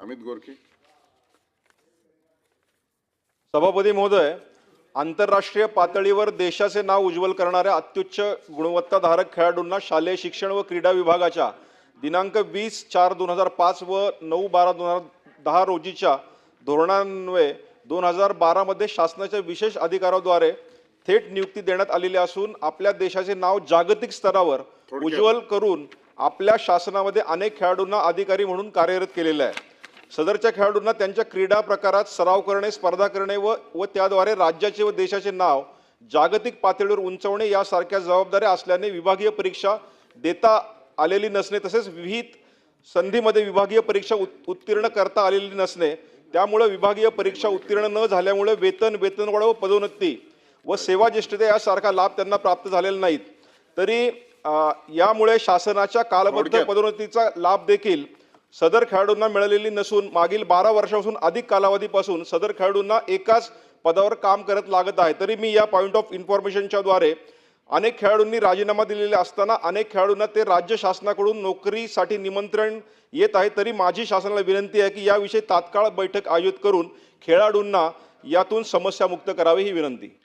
अमित गोरखे सभापती महोदय आंतरराष्ट्रीय पातळीवर देशाचे नाव उज्ज्वल करणाऱ्या अत्युच्च गुणवत्ताधारक खेळाडूंना शालेय शिक्षण व क्रीडा विभागाच्या दिनांक वीस चार दोन हजार पाच व नऊ बारा दोन हजार दहा रोजीच्या धोरणान्वये दोन हजार बारामध्ये शासनाच्या विशेष अधिकाराद्वारे थेट नियुक्ती देण्यात आलेली असून आपल्या देशाचे नाव जागतिक स्तरावर उज्ज्वल करून आपल्या शासनामध्ये अनेक खेळाडूंना अधिकारी म्हणून कार्यरत केलेलं आहे. सदरच्या खेळाडूंना त्यांच्या क्रीडा प्रकारात सराव करणे स्पर्धा करणे व व त्याद्वारे राज्याचे व देशाचे नाव जागतिक पातळीवर उंचवणे यासारख्या जबाबदाऱ्या असल्याने विभागीय परीक्षा देता आलेली नसणे तसेच विविध संधीमध्ये विभागीय परीक्षा उत उत्तीर्ण करता आलेली नसणे त्यामुळे विभागीय परीक्षा उत्तीर्ण न झाल्यामुळे वेतन वेतनवाढ व पदोन्नती व सेवा ज्येष्ठता यासारखा लाभ त्यांना प्राप्त झालेला नाहीत तरी यामुळे शासनाच्या कालबद्ध. पदोन्नतीचा लाभ देखील सदर खेळाडूंना मिळालेली नसून मागील बारा वर्षापासून अधिक कालावधीपासून सदर खेळाडूंना एकाच पदावर काम करत लागत आहे. तरी मी या पॉईंट ऑफ इन्फॉर्मेशनच्या द्वारे अनेक खेळाडूंनी राजीनामा दिलेला असताना अनेक खेळाडूंना ते राज्य शासनाकडून नोकरीसाठी निमंत्रण येत आहे. तरी माझी शासनाला विनंती आहे की याविषयी तात्काळ बैठक आयोजित करून खेळाडूंना यातून समस्यामुक्त करावी ही विनंती.